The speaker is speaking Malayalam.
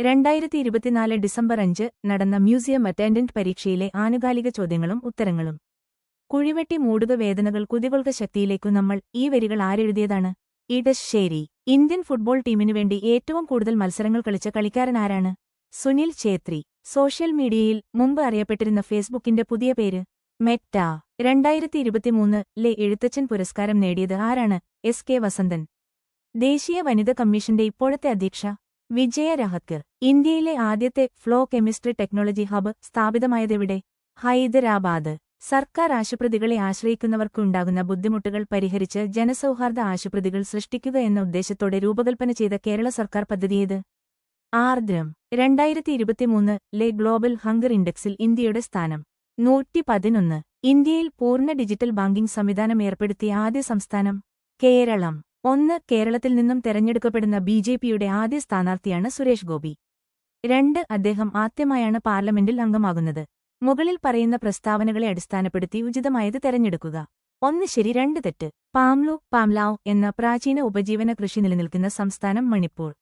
രണ്ടായിരത്തി ഇരുപത്തിനാല് ഡിസംബർ അഞ്ച് നടന്ന മ്യൂസിയം അറ്റൻഡന്റ് പരീക്ഷയിലെ ആനുകാലിക ചോദ്യങ്ങളും ഉത്തരങ്ങളും. കുഴിവെട്ടി മൂടുക വേദനകൾ കുതികൾക്ക് ശക്തിയിലേക്കു നമ്മൾ ഈ വരികൾ ആരെഴുതിയതാണ്? ഇടശ്ശേരി ഇന്ത്യൻ ഫുട്ബോൾ ടീമിനു വേണ്ടി ഏറ്റവും കൂടുതൽ മത്സരങ്ങൾ കളിച്ച കളിക്കാരൻ ആരാണ്? സുനിൽ ഛേത്രി. സോഷ്യൽ മീഡിയയിൽ മുമ്പ് അറിയപ്പെട്ടിരുന്ന ഫേസ്ബുക്കിന്റെ പുതിയ പേര് മെറ്റ. രണ്ടായിരത്തി ഇരുപത്തിമൂന്ന് ലെ എഴുത്തച്ഛൻ പുരസ്കാരം നേടിയത് ആരാണ്? എസ്. കെ. വസന്തൻ. ദേശീയ വനിതാ കമ്മീഷന്റെ ഇപ്പോഴത്തെ അധ്യക്ഷ വിജയ രഹത്കർ ഇന്ത്യയിലെ ആദ്യത്തെ ഫ്ലോ കെമിസ്ട്രി ടെക്നോളജി ഹബ് സ്ഥാപിതമായതെവിടെ? ഹൈദരാബാദ്. സർക്കാർ ആശുപത്രികളെ ആശ്രയിക്കുന്നവർക്കുണ്ടാകുന്ന ബുദ്ധിമുട്ടുകൾ പരിഹരിച്ച് ജനസൗഹാർദ്ദ ആശുപത്രികൾ സൃഷ്ടിക്കുക എന്ന ഉദ്ദേശത്തോടെ രൂപകൽപ്പന ചെയ്ത കേരള സർക്കാർ പദ്ധതിയേത് ആർദ്രം. രണ്ടായിരത്തി ഇരുപത്തിമൂന്ന് ലെ ഗ്ലോബൽ ഹങ്കർ ഇൻഡെക്സിൽ ഇന്ത്യയുടെ സ്ഥാനം. നൂറ്റി പതിനൊന്ന് ഇന്ത്യയിൽ പൂർണ ഡിജിറ്റൽ ബാങ്കിംഗ് സംവിധാനം ഏർപ്പെടുത്തിയ ആദ്യ സംസ്ഥാനം കേരളം. ഒന്ന് കേരളത്തിൽ നിന്നും തെരഞ്ഞെടുക്കപ്പെടുന്ന ബി ജെ പിയുടെ ആദ്യ സ്ഥാനാർത്ഥിയാണ് സുരേഷ് ഗോപി. രണ്ട് അദ്ദേഹം ആദ്യമായാണ് പാർലമെന്റിൽ അംഗമാകുന്നത്. മുകളിൽ പറയുന്ന പ്രസ്താവനകളെ അടിസ്ഥാനപ്പെടുത്തി ഉചിതമായത് തെരഞ്ഞെടുക്കുക. ഒന്ന് ശരി രണ്ട് തെറ്റ്. പാംലു പാംലാവ് എന്ന പ്രാചീന ഉപജീവന കൃഷി നിലനിൽക്കുന്ന സംസ്ഥാനം മണിപ്പൂർ.